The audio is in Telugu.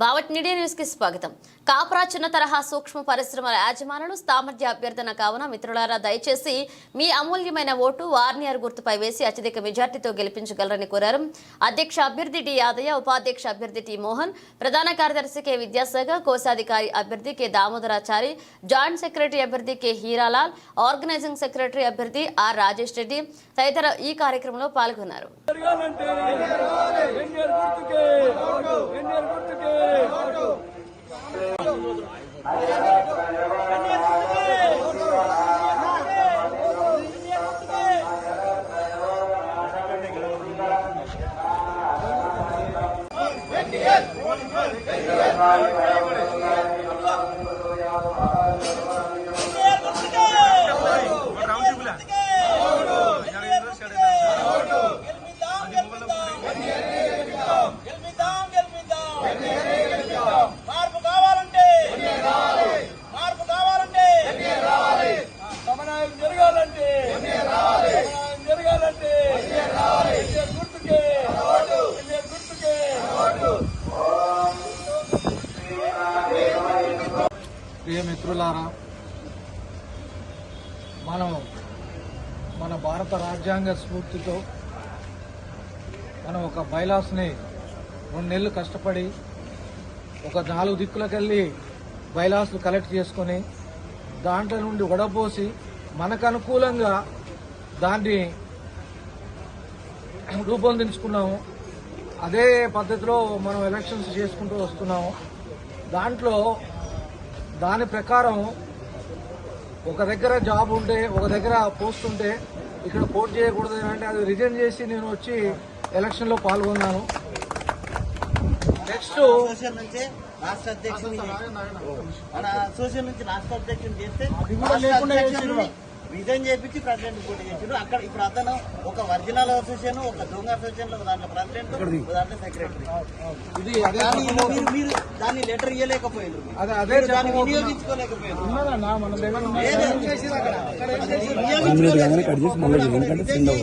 బావట్ మీడియా న్యూస్కి స్వాగతం. కాపురా చిన్న తరహా సూక్ష్మ పరిశ్రమల యాజమానులు సామర్థ్య అభ్యర్థన కావున మిత్రులారా దయచేసి మీ అమూల్యమైన ఓటు వార్నియర్ గుర్తుపై వేసి అత్యధిక మెజార్టీతో గెలిపించగలరని కోరారు. అధ్యక్ష అభ్యర్థి డి యాదయ్య ఉపాధ్యక్ష అభ్యర్థి టి మోహన్ ప్రధాన కార్యదర్శి కె విద్యాసాగర్ కోశాధికారి అభ్యర్థి కె దామోదరాచారి జాయింట్ సెక్రటరీ అభ్యర్థి కె హీరాలాల్ ఆర్గనైజింగ్ సెక్రటరీ అభ్యర్థి ఆర్ రాజేష్ రెడ్డి తదితర ఈ కార్యక్రమంలో పాల్గొన్నారు. हाई बाय ప్రియ మిత్రులారా మనం మన భారత రాజ్యాంగ స్ఫూర్తితో మనం ఒక బైలాస్ని రెండు నెలలు కష్టపడి ఒక నాలుగు దిక్కులకెళ్ళి బైలాస్లు కలెక్ట్ చేసుకొని దాంట్లో నుండి వడపోసి మనకు అనుకూలంగా దాన్ని రూపొందించుకున్నాము. అదే పద్ధతిలో మనం ఎలక్షన్స్ చేసుకుంటూ వస్తున్నాము. దాంట్లో దాని ప్రకారం ఒక దగ్గర జాబ్ ఉంటే ఒక దగ్గర పోస్ట్ ఉంటే ఇక్కడ పోటీ చేయకూడదు అంటే అది రిజైన్ చేసి నేను వచ్చి ఎలక్షన్లో పాల్గొన్నాను. నెక్స్ట్ రాష్ట్ర అధ్యక్షుని మన నుంచి రాష్ట్ర అధ్యక్షుని చేస్తే రిజైన్ చేపించి ప్రెసిడెంట్ పోటీ చేసిండు. అక్కడ ఇప్పుడు అతను ఒక ఒరిజినల్ అసోసియేషన్ ఒక దొంగ అసోసియేషన్ ఒక దాంట్లో ప్రెసిడెంట్ ఒక దాంట్లో సెక్రటరీ ఇది అదే దాన్ని చెప్పబోతున్నా. మీరు మీరు దాన్ని లెటర్ ఇవ్వలేకపోయారు దాన్ని. వినియోగించుకోలేకపోయారు